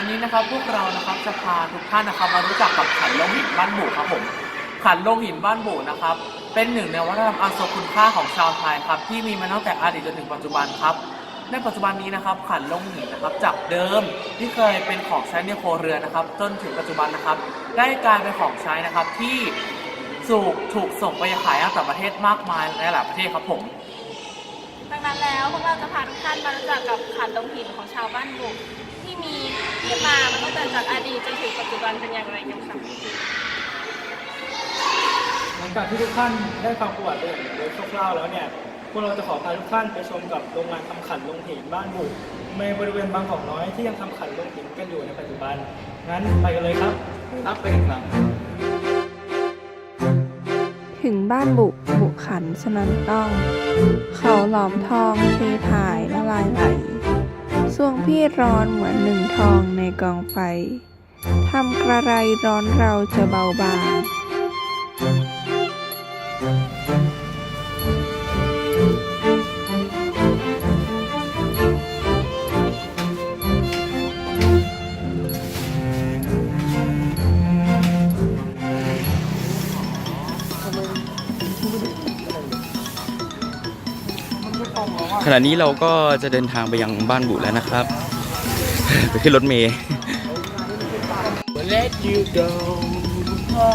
ันนี้นะครับพวกเรานะครับจะพาทุกท่านนะครับ มารู้จักกับขันลงหินบ้านบุครับผมขันลงหินบ้านบุนะครับ เป็นหนึ่งในวัฒนธรรมอันทรงคุณค่าของชาวไทยครับที่มีมาตั้งแต่อดีตจนถึงปัจจุบันครับ ในปัจจุบันนี้นะครับขันลงหินนะครับจากเดิมที่เคยเป็นของใช้ในโครเรือนนะครับ จนถึงปัจจุบันนะครับ ได้กลายเป็นของใช้นะครับที่สูกถูกส่งไปขายต่างประเทศมากมายในหลายประเทศครับผมดังนั้นแล้วพวกเราจะพาทุกท่านมารู้จักกับขันลงหินของชาวบ้านบุก มีที่มามันตั้งแต่จากอดีตจนถึงปัจจุบันเป็นอย่างไรกันคะหลังจากที่ทุกท่านได้ฟังประวัติโดยโดยคร่าวๆแล้วเนี่ยพวกเราจะขอพาทุกท่านไปชมกับโรงงานทำขันลงหินบ้านบุกในบริเวณบางกอกน้อยที่ยังทำขันลงหินกันอยู่ในปัจจุบันงั้นไปกันเลยครับรับไปกันครับถึงบ้านบุบุขันฉะนั้นต้อง เขาหลอมทองเทถ่ายละลายไหล วงพี่ร้อนเหมือนหนึ่งทองในกองไฟทำกระไรร้อนเราจะเบาบาง ณะนี้เราก็จะเดินทางไปยังบ้านบุแล้วนะครับ ไปขึ้นรถเมย์ Let you go เอ่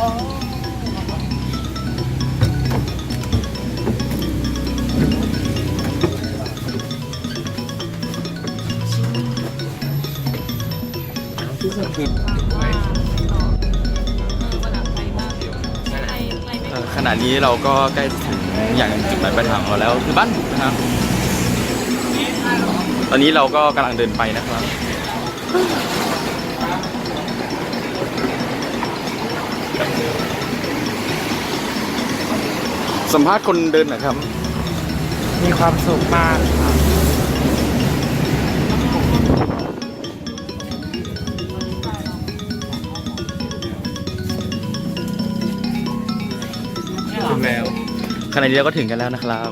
อขณะนี้เราก็ใกล้ถึงอย่างจุดหมายปลายทางของเราแล้วคือบ้านบุนะครับ ตอนนี้เราก็กำลังเดินไปนะครับ สัมภาษณ์คนเดินหนะครับ มีความสุขมากครับถึงแล้วขณะนี้เราก็ถึงกันแล้วนะครับ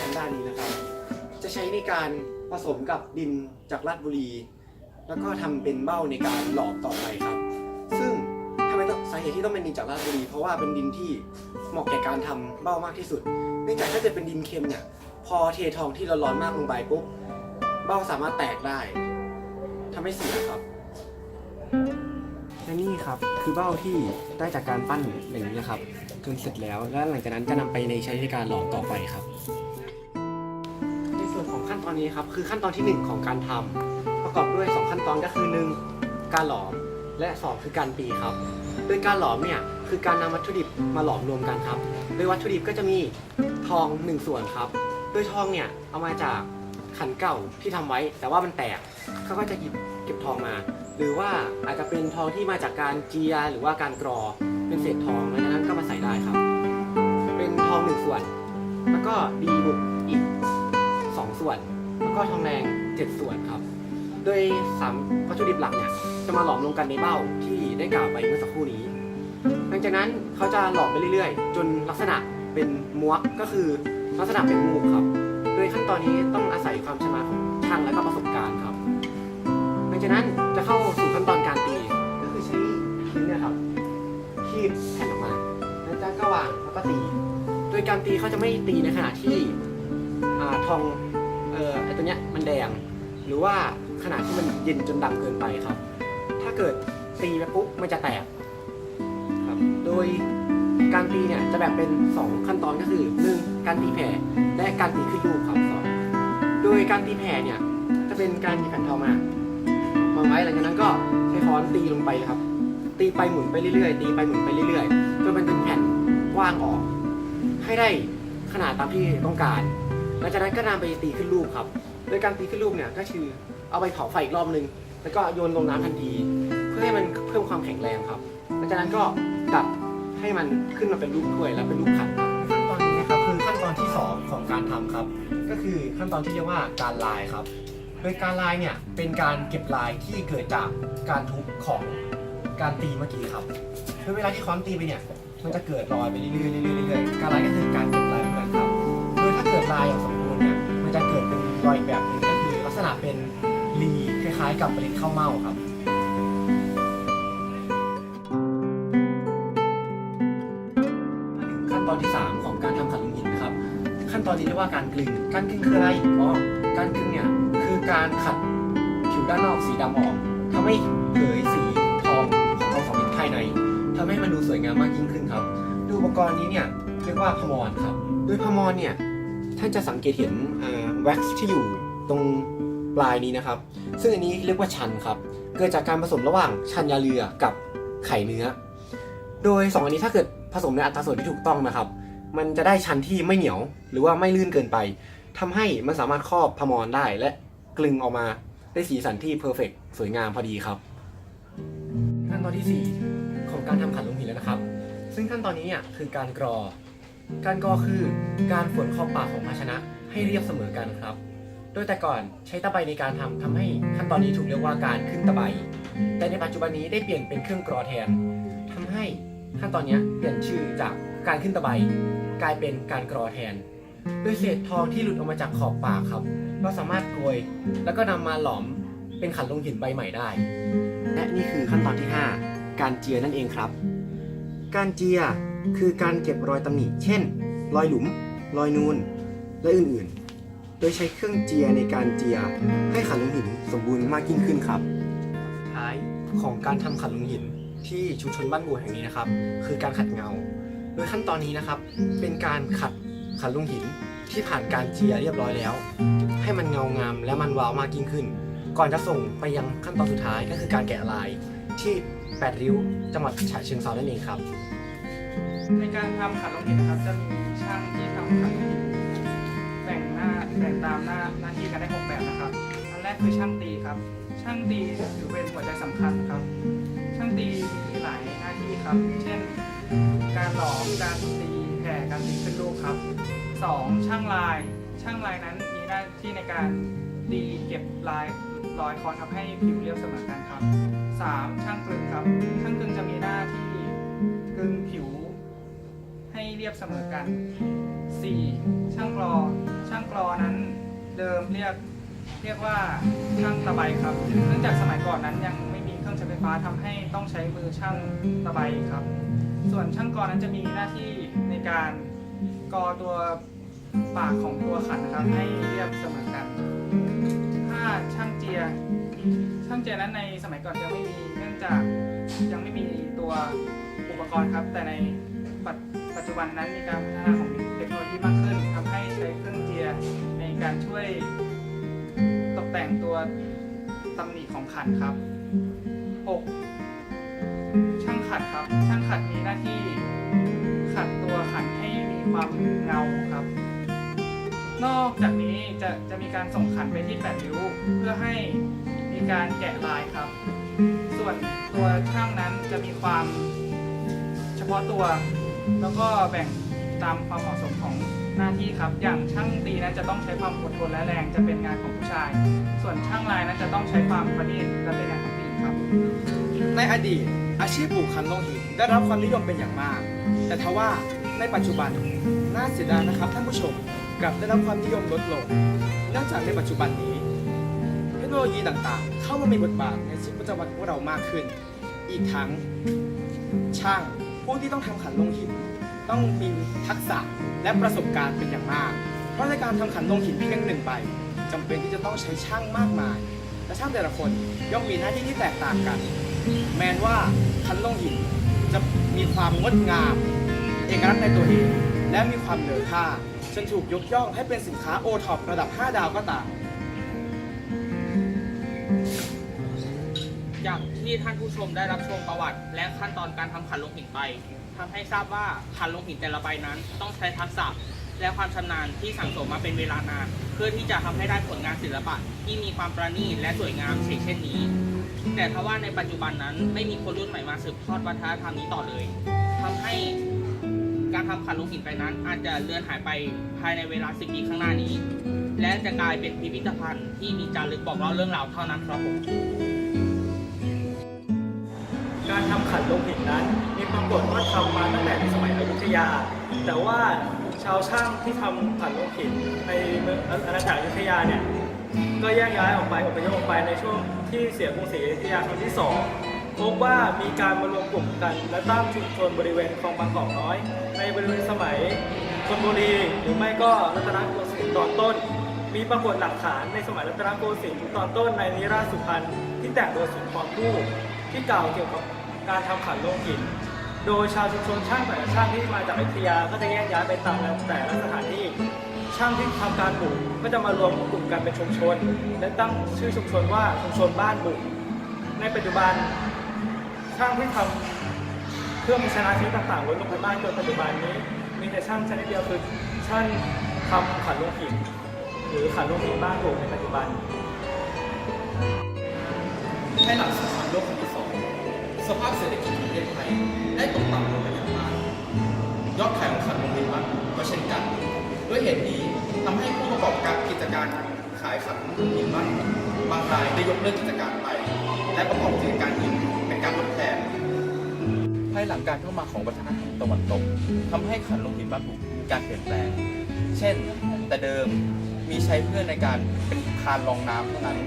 ทางด้านนี้นะครับ จะใช้ในการผสมกับดินจากลาดบุรี แล้วก็ทำเป็นเบ้าในการหลอมต่อไปครับ ซึ่งทำไมต้องสาเหตุที่ต้องเป็นดินจากลาดบุรี เพราะว่าเป็นดินที่เหมาะแก่การทำเบ้ามากที่สุด เนื่องจากถ้าจะเป็นดินเค็มเนี่ยพอเททองที่ร้อนๆมากลงไปปุ๊บเบ้าสามารถแตกได้ทำให้เสียครับ และนี่ครับคือเบ้าที่ได้จากการปั้นอย่างนี้นะครับจนเสร็จแล้ว แล้วหลังจากนั้นจะนำไปในใช้ในการหลอมต่อไปครับ ในส่วนของขั้นตอนนี้ครับคือขั้นตอนที่ 1 ของการทำประกอบด้วย 2 ขั้นตอนก็คือ 1 การหลอมและ 2 คือการตีครับ โดยการหลอมเนี่ยคือการนำวัตถุดิบมาหลอมรวมกันครับ โดยวัตถุดิบก็จะมีทอง 1 ส่วนครับ โดยทองเนี่ยเอามาจากขันเก่าที่ทำไว้แต่ว่ามันแตกเขาก็จะหยิบเก็บทองมา หรือว่าอาจจะเป็นทองที่มาจากการเจียหรือว่าการกรอเป็นเศษทองแล้วจากนั้นก็มาใส่ได้ครับ เป็นทองหนึ่งส่วน แล้วก็ดีบุกอีกสองส่วน แล้วก็ทองแดงเจ็ดส่วนครับ โดยสามวัตถุดิบหลักเนี่ยจะมาหลอมรวมกันในเบ้าที่ได้กล่าวไปเมื่อสักครู่นี้ หลังจากนั้นเขาจะหลอมไปเรื่อยๆ จนลักษณะเป็นม้วกก็คือลักษณะเป็นงูครับ โดยขั้นตอนนี้ต้องอาศัยความชำนาญของช่างและก็ประสบการณ์ครับังจากนั้นจะเข้าสู่ขั้นตอนการตีก็คือใช้ชิ้นเนี่ยครับคีบแผ่นออกมาแล้วจ้ากก็วางแล้วก็ตี โดยการตีเขาจะไม่ตีในขณะที่ทองเอ่อไอตัวเนี้ยมันแดง หรือว่าขณะที่มันเย็นจนดำเกินไปครับ ถ้าเกิดตีไปปุ๊บมันจะแตกครับ โดยการตีเนี่ยจะแบ่งเป็น 2 ขั้นตอนก็คือ 1. การตีแผ่และการตีขึ้นรูปครับสองโดยการตีแผ่เนี่ยจะเป็นการหยิบแผ่นทองมา วาไว้หลังจากนั้นก็ใช้ค้อนตีลงไปครับ ตีไปหมุนไปเรื่อยๆ ตีไปหมุนไปเรื่อยๆจนมันเป็นแผ่นกว้างออก ให้ได้ขนาดตามที่ต้องการหลังจากนั้นก็นำไปตีขึ้นรูปครับ โดยการตีขึ้นรูปเนี่ยก็คือเอาไปเผาไฟอีกรอบนึง แล้วก็โยนลงน้ำทันที เพื่อให้มันเพิ่มความแข็งแรงครับหลังจากนั้นก็ดับให้มันขึ้นมาเป็นรูปถ้วยแล้วเป็นรูปขันครับขั้นตอนนี้นะครับคือขั้นตอนที่ 2 ของการทำครับ ก็คือขั้นตอนที่เรียกว่าการลายครับ โดยการลายเนี่ยเป็นการเก็บลายที่เกิดจากการทุบของการตีเมื่อกี้ครับโดยเวลาที่ค้อนตีไปเนี่ยมันจะเกิดรอยไปเรื่อยๆเรื่อยๆเรื่อยๆการลายก็คือการเก็บลายเหมือนกันครับโดยถ้าเกิดลายอย่างสมบูรณ์เนี่ยมันจะเกิดเป็นรอยอีกแบบหนึงก็คือลักษณะเป็นรีคล้ายๆกับเมล็ดข้าวเม่าครับมาถึงขั้นตอนที่ 3 ของการทำขันลงหินนะครับ ขั้นตอนนี้เรียกว่าการกลึงการกลึงคืออะไรอ๋อการกลึงเนี่ยคือ การขัดผิวด้านนอกสีดำออกทำให้เผยสีทองของทองสำริดภายในทำให้มันดูสวยงามมากยิ่งขึ้นครับดูอุปกรณ์นี้เนี่ยเรียกว่าพมรครับโดยพมรเนี่ยท่านจะสังเกตเห็นแว็กซ์ที่อยู่ตรงปลายนี้นะครับ ซึ่งอันนี้เรียกว่าชันครับ เกิดจากการผสมระหว่างชันยาเรือกับไข่เนื้อ โดย 2 อันนี้ถ้าเกิดผสมในอัตราส่วนที่ถูกต้องนะครับ มันจะได้ชั้นที่ไม่เหนียวหรือว่าไม่ลื่นเกินไปทำให้มันสามารถครอบพมรได้และ กลึงออกมาได้สีสันที่เพอร์เฟกสวยงามพอดีครับ ขั้นตอนที่ 4 ของการทำขันลงหินแล้วนะครับ ซึ่งขั้นตอนนี้เนี่ยคือการกรอ การกรอคือการฝนขอบปากของภาชนะให้เรียบเสมอกันครับ โดยแต่ก่อนใช้ตะไบในการทำทำให้ขั้นตอนนี้ถูกเรียกว่าการขึ้นตะไบ แต่ในปัจจุบันนี้ได้เปลี่ยนเป็นเครื่องกรอแทนทำให้ขั้นตอนนี้เปลี่ยนชื่อจากการขึ้นตะไบกลายเป็นการกรอแทน โดยเศษทองที่หลุดออกมาจากขอบปากครับ ก็สามารถโกยแล้วก็นำมาหลอมเป็นขันลงหินใบใหม่ได้ และนี่คือขั้นตอนที่ 5 การเจียนั่นเองครับ การเจียคือการเก็บรอยตำหนิ เช่น รอยหลุม รอยนูน และอื่นๆ โดยใช้เครื่องเจียในการเจียให้ขันลงหินสมบูรณ์มากยิ่งขึ้นครับสุดท้ายของการทำขันลงหินที่ชุมชนบ้านบัวแห่งนี้นะครับ คือการขัดเงา โดยขั้นตอนนี้นะครับ เป็นการขัดขันลงหิน ที่ผ่านการเจียเรียบร้อยแล้ว ให้มันเงางามและมันวาวมากยิ่งขึ้น ก่อนจะส่งไปยังขั้นตอนสุดท้ายก็คือการแกะลายที่แปดริ้ว จังหวัดฉะเชิงเทรานั่นเองครับ ในการทำขันลงหินนะครับ จะมีช่างที่ทำขันลงหินแบ่งหน้าแบ่งตามหน้าหน้าที่กันได้หกแบบนะครับ อันแรกคือช่างตีครับ ช่างตีถือเป็นหัวใจสำคัญครับ ช่างตีมีหลายหน้าที่ครับ เช่น การหลอมการตีแผ่การตีขึ้นรูปครับ สองช่างลาย ช่างลายนั้นมีหน้าที่ในการตีเก็บลายรอยคอนทำให้ผิวเรียบเสมอกันครับสามช่างกลึงครับ ช่างกลึงจะมีหน้าที่กลึงผิว ให้เรียบเสมอกัน 4. ช่างกรอ ช่างกรอนั้นเดิมเรียกเรียกว่าช่างตะไบครับ เนื่องจากสมัยก่อนนั้นยังไม่มีเครื่องใช้ไฟฟ้าทำให้ต้องใช้มือช่างตะไบครับ ส่วนช่างกรอนั้นจะมีหน้าที่ในการกรอตัว ปากของตัวขันนะครับ ให้เรียบเสมอกัน 5. ช่างเจีย ช่างเจียนั้นในสมัยก่อนยังไม่มีเนื่องจากยังไม่มีตัวอุปกรณ์ครับ แต่ในปัจปัจจุบันนั้นมีการพัฒนาของเทคโนโลยีมากขึ้นทำให้ใช้เครื่องเจียในการช่วยตกแต่งตัวตำหนิของขันครับ 6. ช่างขัดครับ ช่างขัดมีหน้าที่ขัดตัวขันให้มีความเงาครับ นอกจากนี้จะจะมีการส่งขันไปที่แปดริ้วเพื่อให้มีการแกะลายครับ ส่วนตัวช่างนั้นจะมีความเฉพาะตัว แล้วก็แบ่งตามความเหมาะสมของหน้าที่ครับ อย่างช่างตีนั้นจะต้องใช้ความอดทนและแรงจะเป็นงานของผู้ชาย ส่วนช่างลายนั้นจะต้องใช้ความประณีตและเป็นงานของผู้หญิงครับ ในอดีต อาชีพปลูกขันลงหินได้รับความนิยมเป็นอย่างมาก แต่ทว่าในปัจจุบันน่าเสียดายนะครับท่านผู้ชม กลับได้รับความนิยมลดลงเนื่องจากในปัจจุบันนี้ เทคโนโลยีต่างๆ เข้ามามีบทบาทในชีวิตประจำวันของเรามากขึ้น อีกทั้งช่างผู้ที่ต้องทำขันลงหินต้องมีทักษะและประสบการณ์เป็นอย่างมาก เพราะในการทำขันลงหินเพียงหนึ่งใบจำเป็นที่จะต้องใช้ช่างมากมาย และช่างแต่ละคนย่อมมีหน้าที่ที่แตกต่างกัน แม้ว่าขันลงหินจะมีความงดงาม เอกลักษณ์ในตัวเอง และมีความเหนือค่า จนถูกยกย่องให้เป็นสินค้าโอท็อประดับ 5 ดาวก็ตาม อย่างที่ท่านผู้ชมได้รับชมประวัติ และขั้นตอนการทำขันลงหินไปทำให้ทราบว่าขันลงหินแต่ละใบนั้น ต้องใช้ทักษะและความชำนาญที่สั่งสมมาเป็นเวลานาน เพื่อที่จะทำให้ได้ผลงานศิลปะที่มีความประณีตและสวยงามเช่นนี้ แต่ทว่าในปัจจุบันนั้นไม่มีคนรุ่นใหม่มาสืบทอดวัฒนธรรมนี้ต่อเลยทำให้ การทำขันลูกหินไปนั้น อาจจะเลือนหายไปภายในเวลาสิบปีข้างหน้านี้ และจะกลายเป็นพิพิธภัณฑ์ที่มีจารึกบอกเล่าเรื่องราวเท่านั้นครับผมการทำขันลงหินนั้นมีปรากฏว่าทำมาตั้งแต่ในสมัยอยุธยา แต่ว่าชาวช่างที่ทำขันลงหินในเมืองอาณาจักรอยุธยาเนี่ยก็แยกย้ายออกไปอพยพออกไปในช่วงที่เสียกรุงศรีอยุธยาครั้งที่สอง พบว่ามีการมารวมกลุ่มกัน และตั้งชุมชนบริเวณคลองบางกอกน้อย ในบริเวณสมัยธนบุรีหรือไม่ก็รัตนโกสินทร์ตอนต้น มีปรากฏหลักฐานในสมัยรัตนโกสินทร์ตอนต้นในนิราชสุพรรณที่แต่งโดยสุนทรภู่ที่กล่าวเกี่ยวกับการทำขันโลงหินโดยชาวชุมชนช่างแต่ละช่างที่มาจากอยุธยาก็จะแยกย้ายไปตามแต่ละสถานที่ ช่างที่ทำการบุกก็จะมารวมกลุ่มกันเป็นชุมชน และตั้งชื่อชุมชนว่าชุมชนบ้านบุกในปัจจุบัน ช่างที่ทำเครื่องชนะชนิดต่างๆลดลงไปมากจนปัจจุบันนี้ มีแต่ช่างชนิดเดียวคือช่างทำขันโลงหินหรือขันโลงหินบ้านบุกในปัจจุบันในหลังสงครามโลกครั้งที่สองสภาพเศรษฐกิจของประเทศไทยได้ตกต่ำลงเป็นอย่างมากยอดขายของขันโรงเรียนวัดก็เช่นกัน ด้วยเหตุนี้ทำให้ผู้ประกอบการกิจการขายขันโรงเรียนวัดบางรายได้ยกเลิกกิจการไป และประกอบกิจการอื่น การทดแทน ภายหลังการเข้ามาของวัฒนธรรมตะวันตกทำให้ขันโรงหินบ้านบุกมีการเปลี่ยนแปลง เช่น แต่เดิมมีใช้เพื่อในการเป็นคานรองน้ำเท่านั้น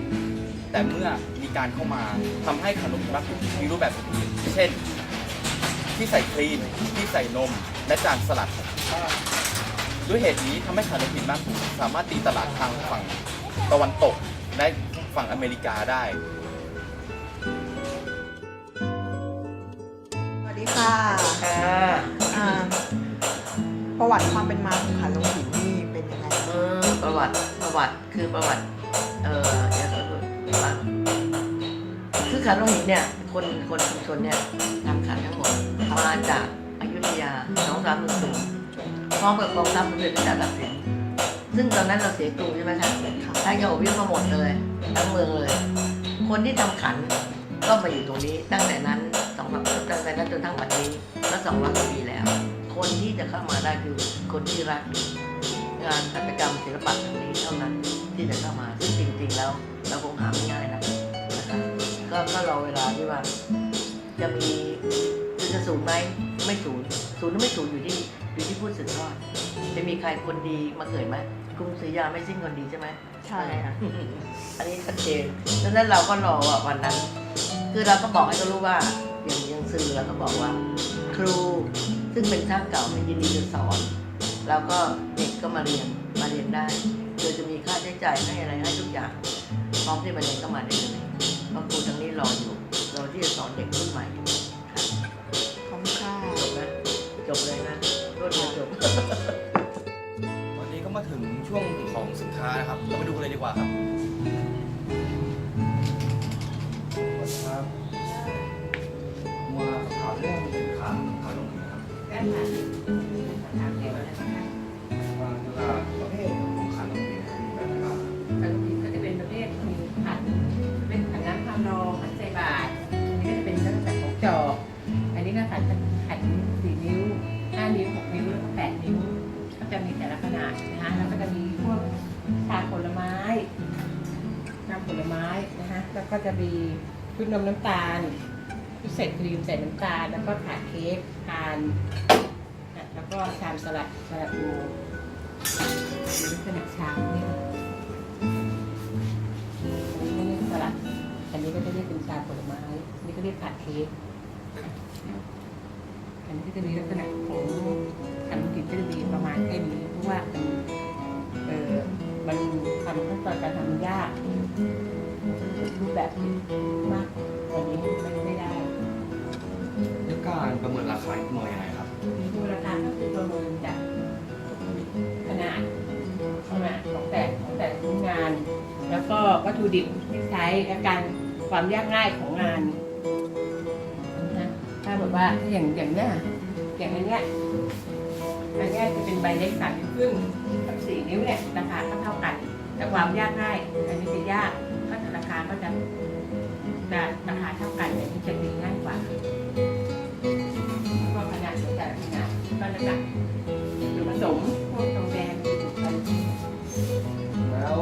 แต่เมื่อมีการเข้ามาทำให้ขนมบักมีรูปแบบอื่นเช่น ที่ใส่ครีมที่ใส่นม และจานสลัดด้วยเหตุนี้ทำให้ขนมผินบ้านผมสามารถตีตลาดทางฝั่งตะวันตกและฝั่งอเมริกาได้ สวัสดีค่ะอ่าประวัติความเป็นมาของขันลงหินนี่เป็นยังไงเออประวัติประวัติคือประวัติ เออเดี๋ยวเราดูว่าคือขันโลหิตเนี่ยคนคนชุมชนเนี่ยทำขันทั้งหมดมาจากอยุธยาสองสามหนึ่งศูนย์พร้อมกับกองทัพสมเด็จพระเจ้าตากสินซึ่งตอนนั้นเราเสียกรุงใช่ไหมคะท่านก็อพยพมาหมดเลยทั้งเมืองเลย คนที่ทำขันก็มาอยู่ตรงนี้ตั้งแต่นั้นส องตั้งแต่นั้นจนทั้งปันนี้ก็สองร้อยกว่าปีแล้ว คนที่จะเข้ามาได้คือคนที่รักงานหัตถกรรมศิลปะตรงนี้เท่านั้นที่จะเข้ามาซึ่งจริง ๆ แล้วเราคงหาไม่ง่ายนะนะคะก็ก็รอเวลาที่ว่า จะมีจะศูนย์ไหมไม่ศูนย์ศูนย์หรือไม่ศูนย์อยู่ที่อยู่ที่ผู้สืบทอดจะมีใครคนดีมาเกิดไหมกรุงศรีอยุธยาไม่สิ้นคนดีใช่ไหมใช่ค่ะอันนี้ชัดเจนดังนั้นเราก็รอว่าวันนั้น คือเราก็บอกให้เขารู้ว่า อย่างอย่างสื่อเราก็บอกว่า ครูซึ่งเป็นช่างเก่าเนี่ยยินดีจะสอน แล้วก็เด็กก็มาเรียนมาเรียนได้โดยจะมีค่าใช้จ่ายให้อะไรให้ทุกอย่างพร้อมที่มาเรียนก็มาได้เลยเพราะครูทั้งนี้รออยู่รอที่จะสอนเด็กรุ่นใหม่ค่ะขอบคุณค่ะจบนะจบเลยนะรวดเดียวจบวันนี้ก็มาถึงช่วงของสินค้านะครับเราไปดูกันเลยดีกว่าครับครับ ครับว่าเกี่ยวกับประเภทของขายลงทุนนะครับขนมจีนก็จะเป็นประเภทมีขันเป็นขันน้ำคำรองขันใส่บาตรอันนี้ก็จะเป็นลักษณะของจอก อันนี้ก็ขันขันสี่นิ้วห้านิ้วหกนิ้วแล้วก็แปดนิ้ว ก็จะมีแต่ละขนาดนะคะแล้วก็จะมีพวกชาผลไม้น้ำผลไม้นะคะแล้วก็จะมีชุดนมน้ำตาล ชุดเศษครีมใส่น้ำตาลแล้วก็ถาดเค้กทานแล้วก็ชามสลัดสลัดบูมีลักษณะชามนี่อันนี้ก็เรียกสลัด อันนี้ก็จะเรียกเป็นชาผลไม้อันนี้ก็เรียกผัดเค้กอันนี้ก็จะมีลักษณะของขนมจีบก็จะมีประมาณแค่นี้เพราะว่ามันเออมันทำขั้นตอนการทำยากรูปแบบมาก ประเมินราคาหน่วยยังไงครับมีมูลค่าก็คือประเมินจากขนาดขนาดของแต่ของแต่ชิ้นงาน แล้วก็วัตถุดิบที่ใช้และการความยากง่ายของงานนะถ้าแบบว่าอย่างอย่างเนี้ยอย่างอันเนี้ยอันเนี้ยจะเป็นใบเล็กสามนิ้วครึ่งกับสี่นิ้วเนี่ยราคาก็เท่ากัน แต่ความยากง่ายอันนี้จะยากก็จะราคาก็จะ นาดก็จะหนักหรือผสมพวกทองแดงแล้ว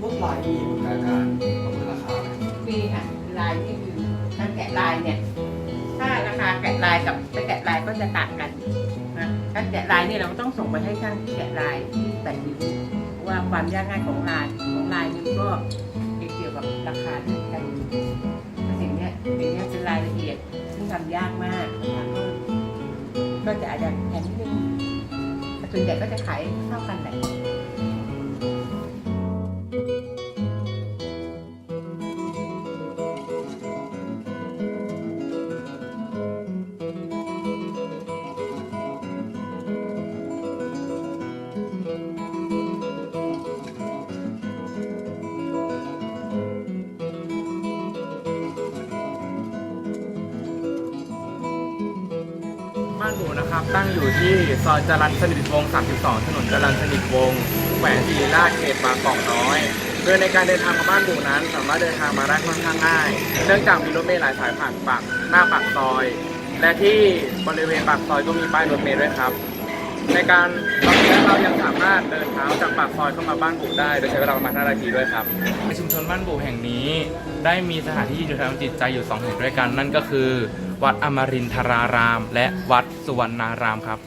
ลวดลายนี่มีรายการประเมินราคาไหมมีค่ะลายนี่คือการแกะลายเนี่ย ถ้าราคาแกะลายกับไม่แกะลายก็จะต่างกันนะการแกะลายนี่เราก็ต้องส่งไปให้ช่างที่แกะลายที่แปดนิ้วว่าความยากง่ายของลายของลายนิ้วก็เกี่ยวกับราคาที่กันสิ่งเนี้ยสิ่งเนี้ยเป็นรายละเอียดซึ่งทำยากมากนะคะ ก็จะอาจจะแพงนิดนึงแต่ส่วนใหญ่ก็จะขายเท่ากันแหละ บ้านหมูนะครับ ตั้งอยู่ที่ซอยจรัญสนิทวงศ์32 ถนนจรัญสนิทวงศ์แขวงศรีราชเขตบางกอกน้อยโดยในการเดินทางมาบ้านหมูนั้น สามารถเดินทางมาได้ค่อนข้างง่าย เนื่องจากมีรถเมล์หลายสายผ่านปากหน้าปากซอย และที่บริเวณปากซอยก็มีป้ายรถเมล์ด้วยครับ ในการตอนนี้เรายังสามารถเดินเท้าจากปากซอยเข้ามาบ้านบุได้ โดยใช้เวลาประมาณ5นาทีด้วยครับในชุมชนบ้านบุแห่งนี้ ได้มีสถานที่ดูแลจิตใจอยู่สองแห่งด้วยกัน นั่นก็คือ วัดอมรินทราราม และวัดสุวรรณารามครับ